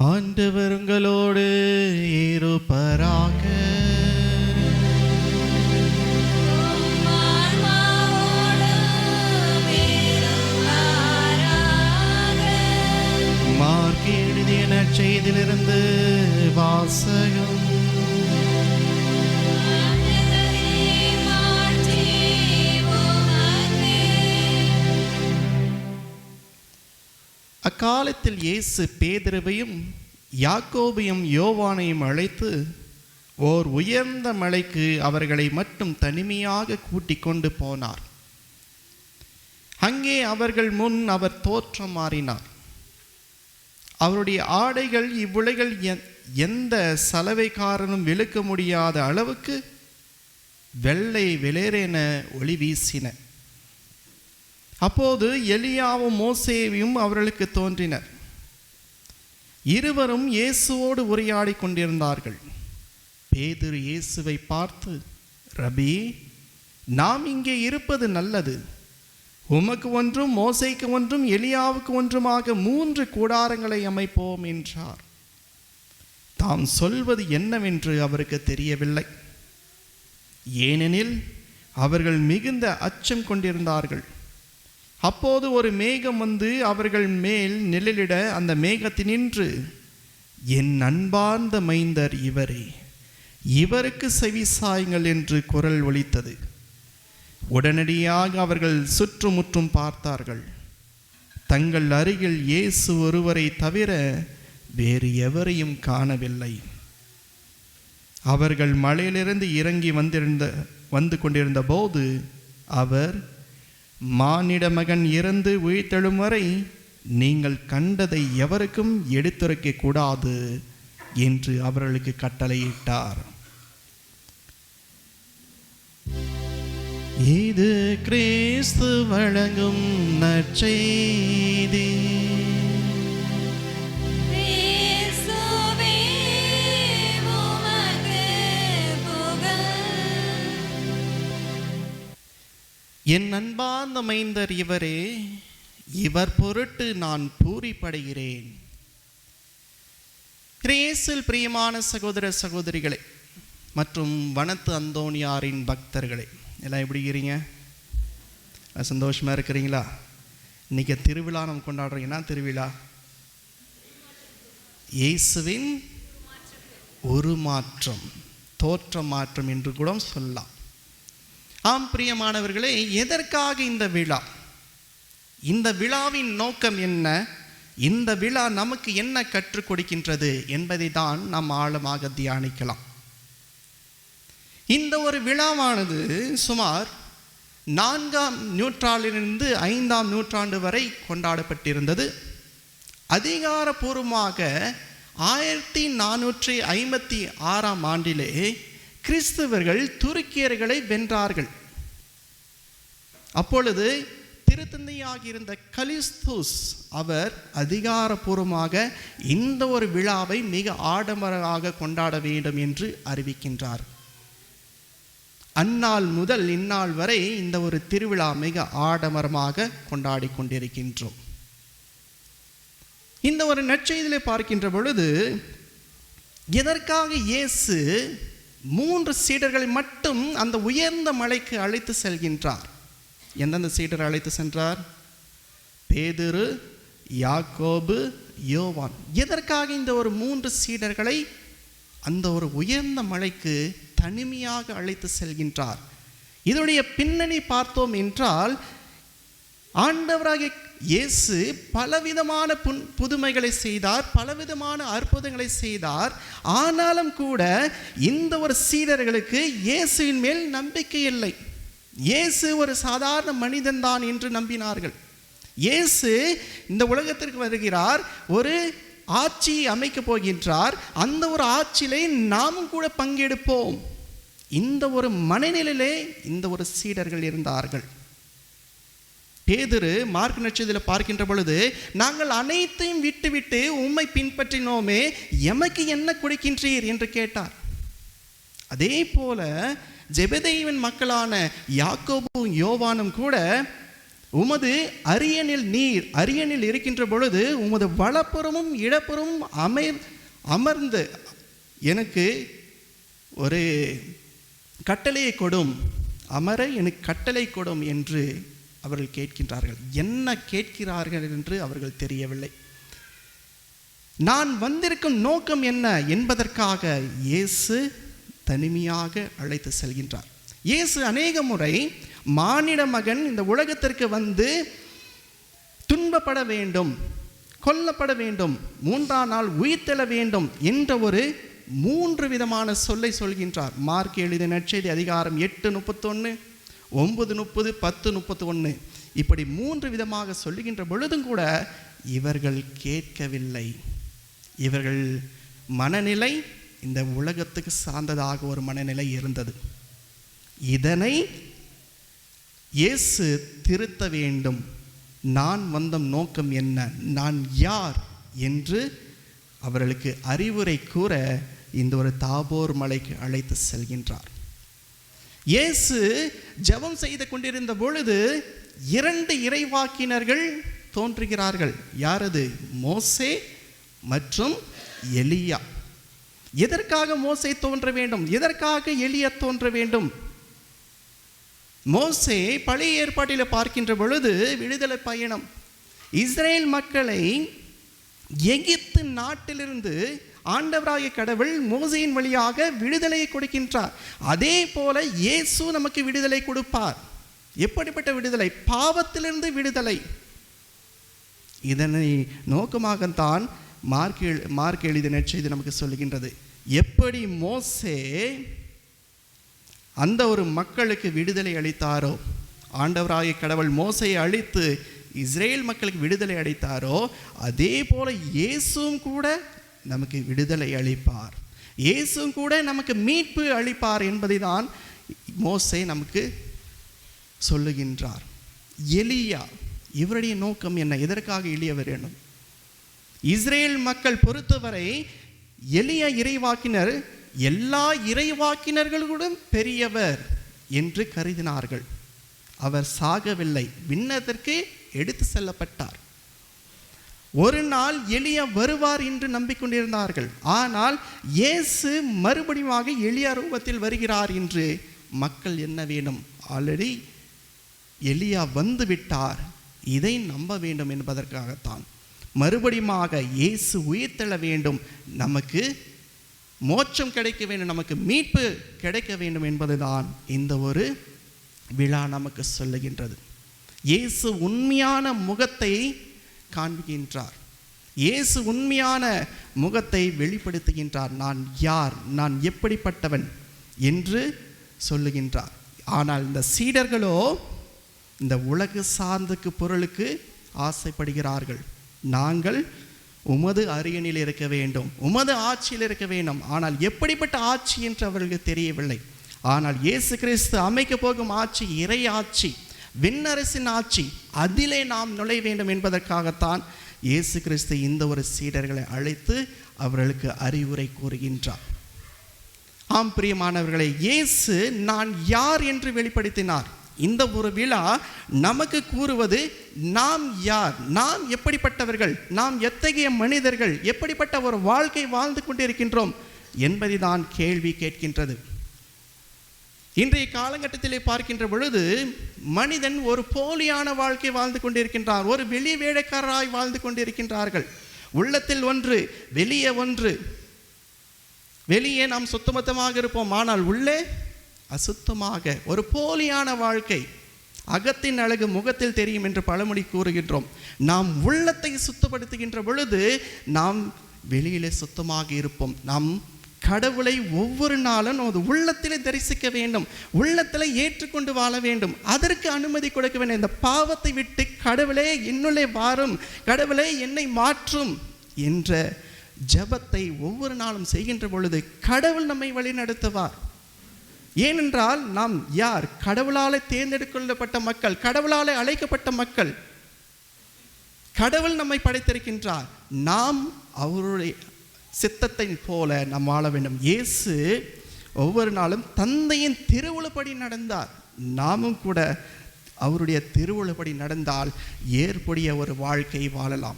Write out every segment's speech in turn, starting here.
ஆண்டவர் உங்களோடு இருப்பராக. மார்க் எழுதிய நற்செய்தியிலிருந்து வாசகம். அக்காலத்தில் இயேசு பேதுருவையும் யாக்கோபையும் யோவானையும் அழைத்து ஓர் உயர்ந்த மலைக்கு அவர்களை மட்டும் தனிமையாக கூட்டிக் கொண்டு போனார். அங்கே அவர்கள் முன் அவர் தோற்றம் மாறினார். அவருடைய ஆடைகள் இவ்வுலகில் எந்த சலவைக்காரனும் விழுக்க முடியாத அளவுக்கு வெள்ளை வெளேரென ஒளி வீசின. அப்போது எலியாவும் மோசேவியும் அவர்களுக்கு தோன்றினர். இருவரும் இயேசுவோடு உரையாடி கொண்டிருந்தார்கள். பேதுரு இயேசுவை பார்த்து ரபி நாம் இங்கே இருப்பது நல்லது. உமக்கு ஒன்றும் மோசைக்கு ஒன்றும் எலியாவுக்கு ஒன்றுமாக மூன்று கூடாரங்களை அமைப்போம் என்றார். தாம் சொல்வது என்னவென்று அவருக்கு தெரியவில்லை. ஏனெனில் அவர்கள் மிகுந்த அச்சம் கொண்டிருந்தார்கள். அப்போது ஒரு மேகம் வந்து அவர்கள் மேல் நிழலிட அந்த மேகத்தினின்று என் அன்பார்ந்த மைந்தர் இவரே இவருக்கு செவிசாயுங்கள் என்று குரல் ஒலித்தது. உடனடியாக அவர்கள் சுற்றுமுற்றும் பார்த்தார்கள். தங்கள் அருகில் இயேசு ஒருவரை தவிர வேறு எவரையும் காணவில்லை. அவர்கள் மலையிலிருந்து இறங்கி வந்திருந்த வந்து கொண்டிருந்த போது அவர் மானிட மகன் இறந்து உயிர்த்தெழும் வரை நீங்கள் கண்டதை எவருக்கும் எடுத்துரைக்க கூடாது என்று அவர்களுக்கு கட்டளையிட்டார். இது கிறிஸ்து வழங்கும் நற்செய்தி. என் அன்பார்ந்த மைந்தர் இவரே இவர் பொருட்டு நான் பூரிப்படைகிறேன். கிரேசில் பிரியமான சகோதர சகோதரிகளே மற்றும் வனத்து அந்தோணியாரின் பக்தர்களே எல்லாம் எப்படி இருக்கிறீங்க? சந்தோஷமாக இருக்கிறீங்களா? இன்றைக்கி திருவிழா நம்ம கொண்டாடுறோம். என்ன திருவிழா? இயேசுவின் உருமாற்றம் தோற்ற மாற்றம் என்று கூட சொல்லலாம். ஆம் பிரியமானவர்களே எதற்காக இந்த விழா? இந்த விழாவின் நோக்கம் என்ன? இந்த விழா நமக்கு என்ன கற்றுக் கொடுக்கின்றது என்பதை தான் நாம் ஆழமாக தியானிக்கலாம். இந்த ஒரு விழாவானது சுமார் நான்காம் நூற்றாண்டிலிருந்து ஐந்தாம் நூற்றாண்டு வரை கொண்டாடப்பட்டிருந்தது. அதிகாரபூர்வமாக ஆயிரத்தி நானூற்றி ஐம்பத்தி ஆறாம் ஆண்டிலே கிறிஸ்தவர்கள் துருக்கியர்களை வென்றார்கள். அப்பொழுது திருத்தந்தையாகியிருந்த கலிஸ்தூஸ் அவர் அதிகாரபூர்வமாக இந்த ஒரு விழாவை மிக ஆடம்பரமாக கொண்டாட வேண்டும் என்று அறிவிக்கின்றார். அந்நாள் முதல் இந்நாள் வரை இந்த ஒரு திருவிழா மிக ஆடம்பரமாக கொண்டாடி கொண்டிருக்கின்றோம். இந்த ஒரு நற்செய்தியிலே பார்க்கின்ற பொழுது எதற்காக இயேசு மூன்று சீடர்களை மட்டும் அந்த உயர்ந்த மலைக்கு அழைத்து செல்கின்றார்? எந்தெந்த சீடர் அழைத்து சென்றார்? பேதுரு யாக்கோபு யோவான். எதற்காக இந்த ஒரு மூன்று சீடர்களை அந்த ஒரு உயர்ந்த மலைக்கு தனிமையாக அழைத்து செல்கின்றார்? இதனுடைய பின்னணி பார்த்தோம் என்றால் ஆண்டவராகிய இயேசு பலவிதமான புன் புதுமைகளை செய்தார் பலவிதமான அற்புதங்களை செய்தார். ஆனாலும் கூட இந்த ஒரு சீடர்களுக்கு இயேசுவின் மேல் நம்பிக்கை இல்லை. இயேசு ஒரு சாதாரண மனிதன்தான் என்று நம்பினார்கள். இயேசு இந்த உலகத்திற்கு வருகிறார் ஒரு ஆட்சி அமைக்கப் போகின்றார் அந்த ஒரு ஆட்சியிலே நாமும் கூட பங்கெடுப்போம். இந்த ஒரு மனநிலையிலே இந்த ஒரு சீடர்கள் இருந்தார்கள். பேதுரு மார்க் நட்சத்திரத்தில் பார்க்கின்ற பொழுது நாங்கள் அனைத்தையும் விட்டுவிட்டு உம்மை பின்பற்றினோமே எமக்கு என்ன கொடுக்கின்றீர்? என்று கேட்டார். அதே போல ஜெபதேவின் மக்களான யாக்கோபும் யோவானும் கூட உமது அரியணில் நீர் அரியணில் இருக்கின்ற பொழுது உமது வலப்புறமும் இடப்புறமும் அமர் அமர்ந்து எனக்கு ஒரு கட்டளையை கொடும். அமர எனக்கு கட்டளை கொடும் என்று அவர்கள் கேட்கின்றார்கள். என்ன கேட்கிறார்கள் என்று அவர்கள் தெரியவில்லை. நான் வந்திருக்கும் நோக்கம் என்ன என்பதற்காக இயேசு தனிமையாக அழைத்து செல்கின்றார். இயேசு அநேக முறை மானிட மகன் இந்த உலகத்திற்கு வந்து துன்பப்பட வேண்டும் கொல்லப்பட வேண்டும் மூன்றாம் நாள் உயிர்த்தெழ வேண்டும் என்ற ஒரு மூன்று விதமான சொல்லை சொல்கின்றார். மார்க் எழுதிய நற்செய்தி அதிகாரம் எட்டு முப்பத்தொன்று ஒன்பது முப்பது பத்து முப்பத்தி ஒன்று இப்படி மூன்று விதமாக சொல்லுகின்ற பொழுதும் கூட இவர்கள் கேட்கவில்லை. இவர்கள் மனநிலை இந்த உலகத்துக்கு சார்ந்ததாக ஒரு மனநிலை இருந்தது. இதனை இயேசு திருத்த வேண்டும். நான் வந்த நோக்கம் என்ன? நான் யார்? என்று அவர்களுக்கு அறிவுரை கூற இந்த ஒரு தாபோர் மலைக்கு அழைத்து செல்கின்றார். இயேசு ஜெபம் செய்து கொண்டிருந்த பொழுது இரண்டு இறைவாக்கினர்கள் தோன்றுகிறார்கள். யாரது? மோசே மற்றும் எலியா. எதற்காக மோசை தோன்ற வேண்டும்? எதற்காக எளிய தோன்ற வேண்டும்? மோசே பழைய ஏற்பாட்டில் பார்க்கின்ற பொழுது விடுதலை பயணம். இஸ்ரேல் மக்களை எகிப்து நாட்டிலிருந்து ஆண்டவராகிய கடவுள் மோசையின் வழியாக விடுதலையை கொடுக்கின்றார். அதே போல இயேசு நமக்கு விடுதலை கொடுப்பார். எப்படிப்பட்ட விடுதலை? பாவத்திலிருந்து விடுதலை. இதனை நோக்கமாகத்தான் மார்க் மார்க் எழுதிய நற்செய்தி நமக்கு சொல்லுகின்றது. எப்படி மோசே அந்த ஒரு மக்களுக்கு விடுதலை அளித்தாரோ ஆண்டவராகிய கடவுள் மோசையை அழித்து இஸ்ரேல் மக்களுக்கு விடுதலை அளித்தாரோ அதே போல இயேசுவும் கூட நமக்கு விடுதலை அளிப்பார். இயேசுவும் கூட நமக்கு மீட்பு அளிப்பார் என்பதை தான் மோசே நமக்கு சொல்லுகின்றார். எலியா இவருடைய நோக்கம் என்ன? எதற்காக எளிய வேண்டும்? இஸ்ரேல் மக்கள் பொறுத்தவரை எளிய இறைவாக்கினர் எல்லா இறைவாக்கினர்களுடன் பெரியவர் என்று கருதினார்கள். அவர் சாகவில்லை. விண்ணதற்கு எடுத்து செல்லப்பட்டார். ஒரு நாள் எளிய வருவார் என்று நம்பிக்கொண்டிருந்தார்கள். ஆனால் இயேசு மறுபடியுமாக எளிய ரூபத்தில் வருகிறார் என்று மக்கள் என்ன வேண்டும்? ஆல்ரெடி எளியா வந்து விட்டார் இதை நம்ப வேண்டும் என்பதற்காகத்தான். மறுபடியுமாக இயேசு உயிர்த்தெழ வேண்டும். நமக்கு மோட்சம் கிடைக்க வேண்டும். நமக்கு மீட்பு கிடைக்க வேண்டும் என்பதுதான் இந்த ஒரு விழா நமக்கு சொல்லுகின்றது. இயேசு உண்மையான முகத்தை காண்பிக்கின்றார். இயேசு உண்மையான முகத்தை வெளிப்படுத்துகின்றார். நான் யார்? நான் எப்படிப்பட்டவன்? என்று சொல்லுகின்றார். ஆனால் இந்த சீடர்களோ இந்த உலக சார்ந்துக்கு பொருளுக்கு ஆசைப்படுகிறார்கள். நாங்கள் உமது அரியணில் இருக்க வேண்டும் உமது ஆட்சியில் இருக்க வேண்டும். ஆனால் எப்படிப்பட்ட ஆட்சி என்று அவர்களுக்கு தெரியவில்லை. ஆனால் இயேசு கிறிஸ்து அமைக்க போகும் ஆட்சி இறை ஆட்சி விண்ணரசின் ஆட்சி அதிலே நாம் நுழைய வேண்டும் என்பதற்காகத்தான் இயேசு கிறிஸ்து இந்த ஒரு சீடர்களை அழைத்து அவர்களுக்கு அறிவுரை கூறுகின்றார். ஆம் பிரியமானவர்களை இயேசு நான் யார் என்று வெளிப்படுத்தினார்? இந்த ஒரு விழா நமக்கு கூறுவது நாம் யார்? நாம் எப்படிப்பட்டவர்கள்? நாம் எத்தகைய மனிதர்கள்? எப்படிப்பட்ட ஒரு வாழ்க்கை வாழ்ந்து கொண்டிருக்கின்றோம்? என்பதை தான் கேள்வி கேட்கின்றது. இன்றைய காலகட்டத்திலே பார்க்கின்ற பொழுது மனிதன் ஒரு போலியான வாழ்க்கை வாழ்ந்து கொண்டிருக்கின்றார் ஒரு வெளி வேடக்காரராய் வாழ்ந்து கொண்டிருக்கின்றார்கள். உள்ளத்தில் ஒன்று வெளியே ஒன்று. வெளியே நாம் சுத்தமத்தமாக இருப்போம். ஆனால் உள்ளே அசுத்தமாக ஒரு போலியான வாழ்க்கை. அகத்தின் அழகு முகத்தில் தெரியும் என்று பழமொழி கூறுகின்றோம். நாம் உள்ளத்தை சுத்தப்படுத்துகின்ற பொழுது நாம் வெளியிலே சுத்தமாக இருப்போம். நாம் கடவுளை ஒவ்வொரு நாளும் நமது உள்ளத்திலே தரிசிக்க வேண்டும். உள்ளத்தில் ஏற்றுக்கொண்டு வாழ வேண்டும். அதற்கு அனுமதி கொடுக்க வேண்டும் இந்த பாவத்தை விட்டு கடவுளே என்னுள்ளே வாரும். கடவுளே என்னை மாற்றும் என்ற ஜெபத்தை ஒவ்வொரு நாளும் செய்கின்ற பொழுது கடவுள் நம்மை வழிநடத்துவார். ஏனென்றால் நாம் யார்? கடவுளால் தேர்ந்தெடுக்கொள்ளப்பட்ட மக்கள் கடவுளால் அழைக்கப்பட்ட மக்கள். கடவுள் நம்மை படைத்திருக்கின்றார். நாம் அவருடைய சித்தத்தை போல நாம் வாழ வேண்டும். இயேசு ஒவ்வொரு நாளும் தந்தையின் திருவுளப்படி நடந்தார். நாமும் கூட அவருடைய திருவுளப்படி நடந்தால் ஏற்புடைய ஒரு வாழ்க்கை வாழலாம்.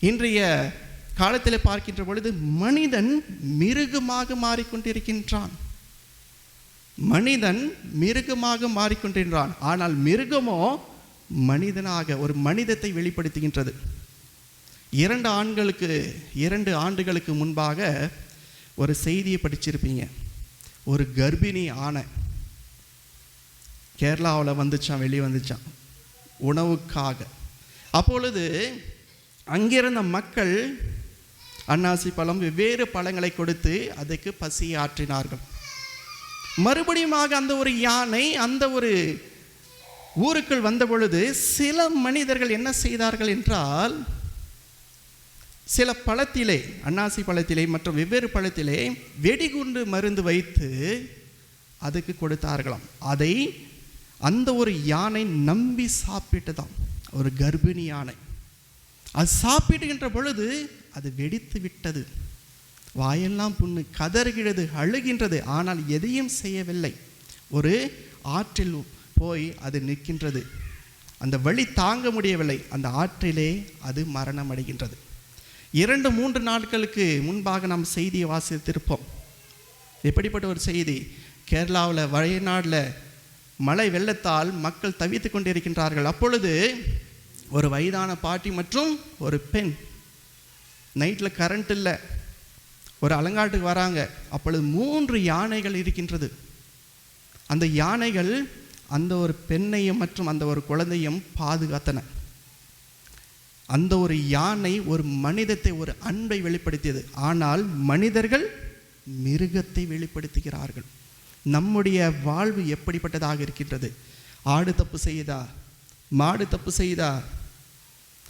இன்றைய காலத்தில் பார்க்கின்ற பொழுது மனிதன் மிருகமாக மாறிக்கொண்டிருக்கின்றான். மனிதன் மிருகமாக மாறிக்கொண்டிருக்கிறான் ஆனால் மிருகமோ மனிதனாக ஒரு மனிதத்தை வெளிப்படுத்துகின்றது. இரண்டு ஆண்களுக்கு இரண்டு ஆண்டுகளுக்கு முன்பாக ஒரு செய்தியை படிச்சிருப்பீங்க. ஒரு கர்ப்பிணி ஆணை. கேரளாவில் வந்துச்சான் வெளியே வந்துச்சான். உணவுக்காக. அப்பொழுது அங்கிருந்த மக்கள் அன்னாசி பழம் வெவ்வேறு பழங்களை கொடுத்து அதுக்கு பசி ஆற்றினார்கள் மறுபடியுமாக அந்த ஒரு யானை அந்த ஒரு ஊருக்குள் வந்த பொழுது சில மனிதர்கள் என்ன செய்தார்கள் என்றால் சில பழத்திலே அன்னாசி பழத்திலே மற்றும் வெவ்வேறு பழத்திலே வெடிகுண்டு மருந்து வைத்து அதுக்கு கொடுத்தார்களாம். அதை அந்த ஒரு யானை நம்பி சாப்பிட்டதாம். ஒரு கர்ப்பிணி யானை. அது சாப்பிடுகின்ற பொழுது அது வெடித்து விட்டது. வாயெல்லாம் புண்ணு கதறுகிறது அழுகின்றது. ஆனால் எதையும் செய்யவில்லை. ஒரு ஆற்றில் போய் அது நிற்கின்றது. அந்த வழி தாங்க முடியவில்லை. அந்த ஆற்றிலே அது மரணம் அடைகின்றது இரண்டு மூன்று நாட்களுக்கு முன்பாக நாம் செய்தியை வாசித்திருப்போம். எப்படிப்பட்ட ஒரு செய்தி? கேரளாவில் வயநாட்டில் மழை வெள்ளத்தால் மக்கள் தவித்து கொண்டிருக்கின்றார்கள். அப்பொழுது ஒரு வயதான பாட்டி மற்றும் ஒரு பெண். நைட்டில் கரண்ட் இல்லை. ஒரு அலங்காட்டுக்கு வராங்க. அப்பொழுது மூன்று யானைகள் இருக்கின்றது. அந்த யானைகள் அந்த ஒரு பெண்ணையும் மற்றும் அந்த ஒரு குழந்தையும் பாதுகாத்தன. அந்த ஒரு யானை ஒரு மனிதத்தை ஒரு அன்பை வெளிப்படுத்தியது. ஆனால் மனிதர்கள் மிருகத்தை வெளிப்படுத்துகிறார்கள். நம்முடைய வாழ்வு எப்படிப்பட்டதாக இருக்கின்றது? ஆடு தப்பு செய்யுதா? மாடு தப்பு செய்யுதா?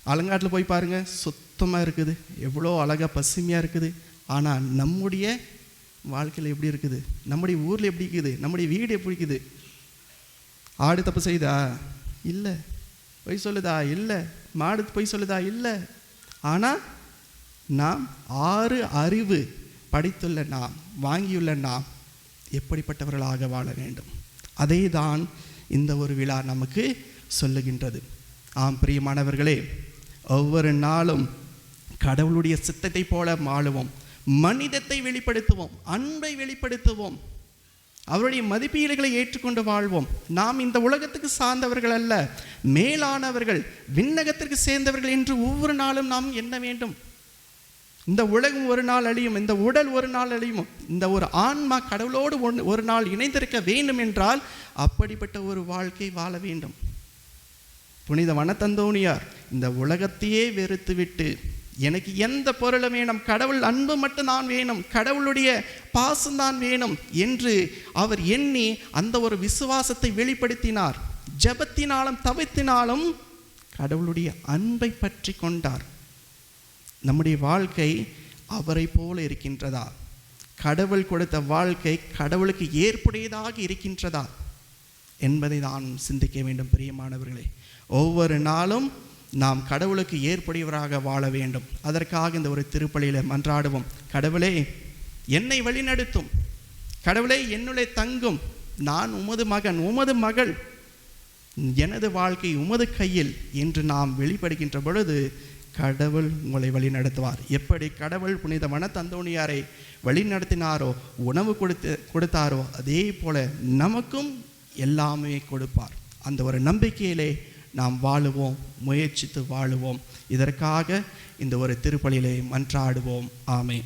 அலங்காட்டில் போய் பாருங்கள் சுத்தமாக இருக்குது. எவ்வளோ அழகாக பசுமையாக இருக்குது. ஆனால் நம்முடைய வாழ்க்கையில் எப்படி இருக்குது? நம்முடைய ஊரில் எப்படி இருக்குது? நம்முடைய வீடு எப்படி இருக்குது? ஆடு தப்பு செய்தா? இல்லை. பொய் சொல்லுதா? இல்லை. மாடு பொய் சொல்லுதா? இல்லை. ஆனால் நாம் ஆறு அறிவு படித்துள்ள நாம் வாங்கியுள்ள நாம் எப்படிப்பட்டவர்களாக வாழ வேண்டும்? அதை தான் இந்த ஒரு விழா நமக்கு சொல்லுகின்றது. ஆம் பிரியமானவர்களே ஒவ்வொரு நாளும் கடவுளுடைய சித்தத்தை போல மாழுவோம் மனிதத்தை வெளிப்படுத்துவோம் அன்பை வெளிப்படுத்துவோம். அவருடைய மதிப்பீடுகளை ஏற்றுக்கொண்டு வாழ்வோம். நாம் இந்த உலகத்துக்கு சார்ந்தவர்கள் அல்ல மேலானவர்கள் விண்ணகத்திற்கு சேர்ந்தவர்கள் என்று ஒவ்வொரு நாளும் நாம் எண்ண வேண்டும். இந்த உலகம் ஒரு நாள் அழியும் இந்த உடல் ஒரு நாள் அழியும். இந்த ஒரு ஆன்மா கடவுளோடு ஒன்று ஒரு நாள் இணைந்திருக்க வேண்டும் என்றால் அப்படிப்பட்ட ஒரு வாழ்க்கை வாழ வேண்டும். புனித வனத்தந்தோனியார் இந்த உலகத்தையே வெறுத்துவிட்டு எனக்கு எந்த பொருளும் வேணும்? கடவுள் அன்பு மட்டும் தான் வேணும். கடவுளுடைய பாசம்தான் வேணும் என்று அவர் எண்ணி அந்த ஒரு விசுவாசத்தை வெளிப்படுத்தினார். ஜபத்தினாலும் தவித்தினாலும் கடவுளுடைய அன்பை பற்றி கொண்டார். நம்முடைய வாழ்க்கை அவரை போல இருக்கின்றதா? கடவுள் கொடுத்த வாழ்க்கை கடவுளுக்கு ஏற்புடையதாக இருக்கின்றதா? என்பதை நான் சிந்திக்க வேண்டும் பிரியமானவர்களே. ஒவ்வொரு நாளும் நாம் கடவுளுக்கு ஏற்புடையவராக வாழ வேண்டும். அதற்காக இந்த ஒரு திருப்பலியில் மன்றாடுவோம். கடவுளே என்னை வழிநடத்தும். கடவுளே என்னுடைய தங்கும். நான் உமது மகன் உமது மகள். எனது வாழ்க்கை உமது கையில் என்று நாம் வெளிப்படுகின்ற பொழுது கடவுள் உங்களை வழி நடத்துவார் எப்படி கடவுள் புனித மனத்தந்தோணியாரை வழி நடத்தினாரோ உணவு கொடுத்து கொடுத்தாரோ அதே போல நமக்கும் எல்லாமே கொடுப்பார். அந்த ஒரு நம்பிக்கையிலே நாம் வாழுவோம் முயற்சித்து வாழுவோம். இதற்காக இந்த ஒரு திருப்பலியிலே மன்றாடுவோம். ஆமை